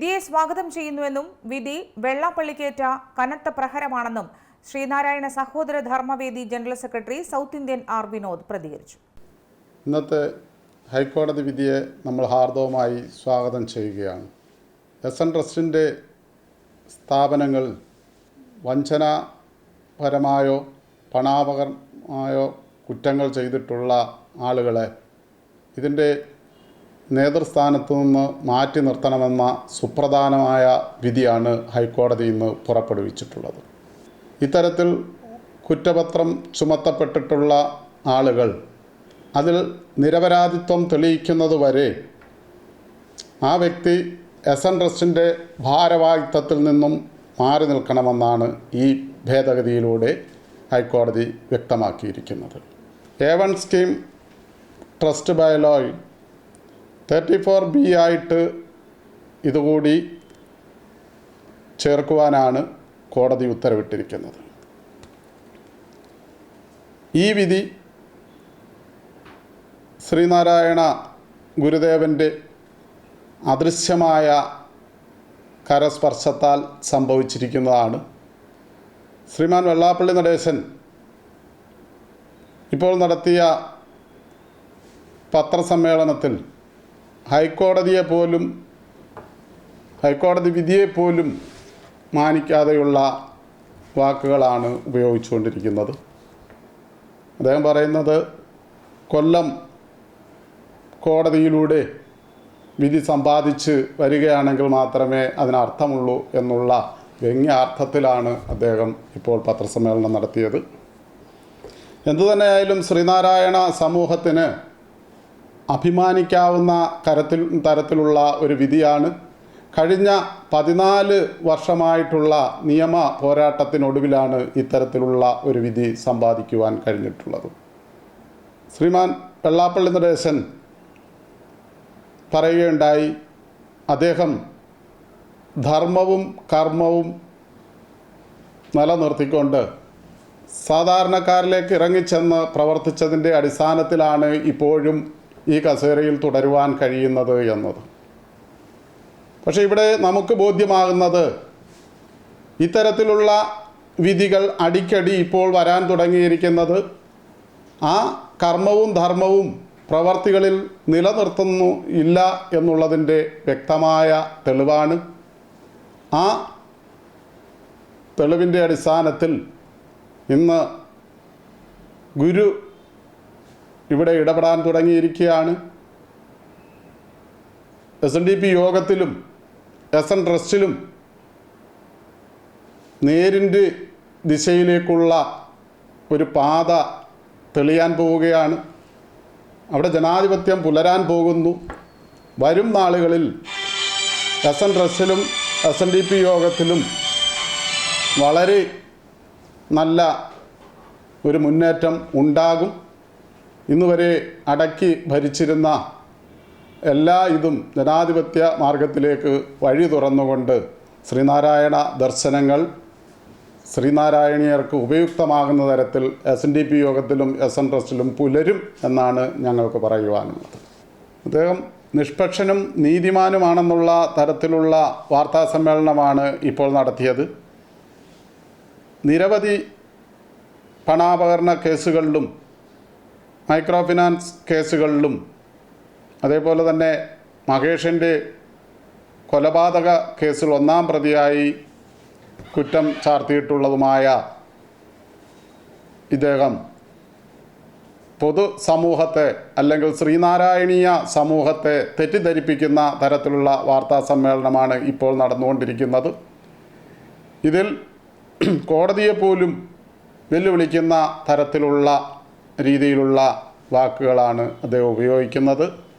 വിധിയെ സ്വാഗതം ചെയ്യുന്നുവെന്നും വിധി വെള്ളാപ്പള്ളിക്കേറ്റ കനത്ത പ്രഹരമാണെന്നും Sreenarayana Sahodara Dharmavedi general secretary South Indian R Vinod പ്രതികരിച്ചു. ഇന്നത്തെ ഹൈക്കോടതി വിധിയെ നമ്മൾ ഹാർദവമായി സ്വാഗതം ചെയ്യുകയാണ്. എസ് എൻ ട്രസ്റ്റിന്റെ സ്ഥാപനങ്ങൾ വഞ്ചനാപരമായോ പണാപകരമായോ കുറ്റങ്ങൾ ചെയ്തിട്ടുള്ള ആളുകളെ ഇതിന്റെ നേതൃസ്ഥാനത്തു നിന്ന് മാറ്റി നിർത്തണമെന്ന സുപ്രധാനമായ വിധിയാണ് ഹൈക്കോടതി ഇന്ന് പുറപ്പെടുവിച്ചിട്ടുള്ളത്. ഇത്തരത്തിൽ കുറ്റപത്രം ചുമത്തപ്പെട്ടിട്ടുള്ള ആളുകൾ അതിൽ നിരപരാധിത്വം തെളിയിക്കുന്നതുവരെ ആ വ്യക്തി എസ് എൻ ട്രസ്റ്റിന്റെ ഭാരവാഹിത്വത്തിൽ നിന്നും മാറി നിൽക്കണമെന്നാണ് ഈ ഭേദഗതിയിലൂടെ ഹൈക്കോടതി വ്യക്തമാക്കിയിരിക്കുന്നത്. എ വൺ സ്കീം ട്രസ്റ്റ് ബയലോയിൽ തേർട്ടി ഫോർ ബി ആയിട്ട് ഇതുകൂടി ചേർക്കുവാനാണ് കോടതി ഉത്തരവിട്ടിരിക്കുന്നത്. ഈ വിധി ശ്രീനാരായണ ഗുരുദേവന്റെ അദൃശ്യമായ കരസ്പർശത്താൽ സംഭവിച്ചിരിക്കുന്നതാണ്. ശ്രീമാൻ വെള്ളാപ്പള്ളി നടേശൻ ഇപ്പോൾ നടത്തിയ പത്രസമ്മേളനത്തിൽ ഹൈക്കോടതിയെ പോലും ഹൈക്കോടതി വിധിയെപ്പോലും മാനിക്കാതെയുള്ള വാക്കുകളാണ് ഉപയോഗിച്ചുകൊണ്ടിരിക്കുന്നത്. അദ്ദേഹം പറയുന്നത് കൊല്ലം കോടതിയിലൂടെ വിധി സമ്പാദിച്ച് വരികയാണെങ്കിൽ മാത്രമേ അതിനർത്ഥമുള്ളൂ എന്നുള്ള വ്യംഗ്യാർത്ഥത്തിലാണ് അദ്ദേഹം ഇപ്പോൾ പത്രസമ്മേളനം നടത്തിയത്. എന്തുതന്നെയായാലും ശ്രീനാരായണ സമൂഹത്തിന് അഭിമാനിക്കാവുന്ന കരത്തിൽ തരത്തിലുള്ള ഒരു വിധിയാണ്. കഴിഞ്ഞ പതിനാല് വർഷമായിട്ടുള്ള നിയമ പോരാട്ടത്തിനൊടുവിലാണ് ഇത്തരത്തിലുള്ള ഒരു വിധി സമ്പാദിക്കുവാൻ കഴിഞ്ഞിട്ടുള്ളത്. ശ്രീമാൻ വെള്ളാപ്പള്ളി നടേശൻ പറയുകയുണ്ടായി അദ്ദേഹം ധർമ്മവും കർമ്മവും നിലനിർത്തിക്കൊണ്ട് സാധാരണക്കാരിലേക്ക് ഇറങ്ങിച്ചെന്ന് പ്രവർത്തിച്ചതിന്റെ അടിസ്ഥാനത്തിലാണ് ഇപ്പോഴും ഈ കസേരയിൽ തുടരുവാൻ കഴിയുന്നത് എന്നത്. പക്ഷേ ഇവിടെ നമുക്ക് ബോധ്യമാകുന്നത് ഇത്തരത്തിലുള്ള വിധികൾ അടിക്കടി ഇപ്പോൾ വരാൻ തുടങ്ങിയിരിക്കുന്നത് ആ കർമ്മവും ധർമ്മവും പ്രവർത്തികളിൽ നിലനിർത്തുന്നു ഇല്ല എന്നുള്ളതിന്റെ വ്യക്തമായ തെളിവാണ്. ആ തെളിവിന്റെ അടിസ്ഥാനത്തിൽ ഇന്ന് ഗുരു ഇവിടെ ഇടപെടാൻ തുടങ്ങിയിരിക്കുകയാണ്. എസ് എൻ ഡി പി യോഗത്തിലും എസ് എൻ ട്രസ്റ്റിലും നേരിന്റെ ദിശയിലേക്കുള്ള ഒരു പാത തെളിയാൻ പോവുകയാണ്. അവിടെ ജനാധിപത്യം പുലരാൻ പോകുന്നു. വരും നാളുകളിൽ എസ് എൻ ട്രസ്റ്റിലും എസ് എൻ ഡി പി യോഗത്തിലും വളരെ നല്ല ഒരു മുന്നേറ്റം ഉണ്ടാകും. ഇന്നുവരെ അടക്കി ഭരിച്ചിരുന്ന എല്ലാ ഇതും ജനാധിപത്യ മാർഗത്തിലേക്ക് വഴി തുറന്നുകൊണ്ട് ശ്രീനാരായണ ദർശനങ്ങൾ ശ്രീനാരായണീയർക്ക് ഉപയുക്തമാകുന്ന തരത്തിൽ എസ് എൻ ഡി പി യോഗത്തിലും എസ് എൻ ട്രസ്റ്റിലും പുലരും എന്നാണ് ഞങ്ങൾക്ക് പറയുവാനുള്ളത്. അദ്ദേഹം നിഷ്പക്ഷനും നീതിമാനുമാണെന്നുള്ള തരത്തിലുള്ള വാർത്താ സമ്മേളനമാണ് ഇപ്പോൾ നടത്തിയത്. നിരവധി പണാപകരണ കേസുകളിലും മൈക്രോ ഫിനാൻസ് കേസുകളിലും അതേപോലെ തന്നെ മഹേഷിന്റെ കൊലപാതക കേസിൽ ഒന്നാം പ്രതിയായി കുറ്റം ചാർത്തിയിട്ടുള്ളതുമായ ഇദ്ദേഹം പൊതു സമൂഹത്തെ അല്ലെങ്കിൽ ശ്രീനാരായണീയ സമൂഹത്തെ തെറ്റിദ്ധരിപ്പിക്കുന്ന തരത്തിലുള്ള വാർത്താ സമ്മേളനമാണ് ഇപ്പോൾ നടന്നുകൊണ്ടിരിക്കുന്നത്. ഇതിൽ കോടതിയെ പോലും വെല്ലുവിളിക്കുന്ന തരത്തിലുള്ള രീതിയിലുള്ള വാക്കുകളാണ് അദ്ദേഹം ഉപയോഗിക്കുന്നത്.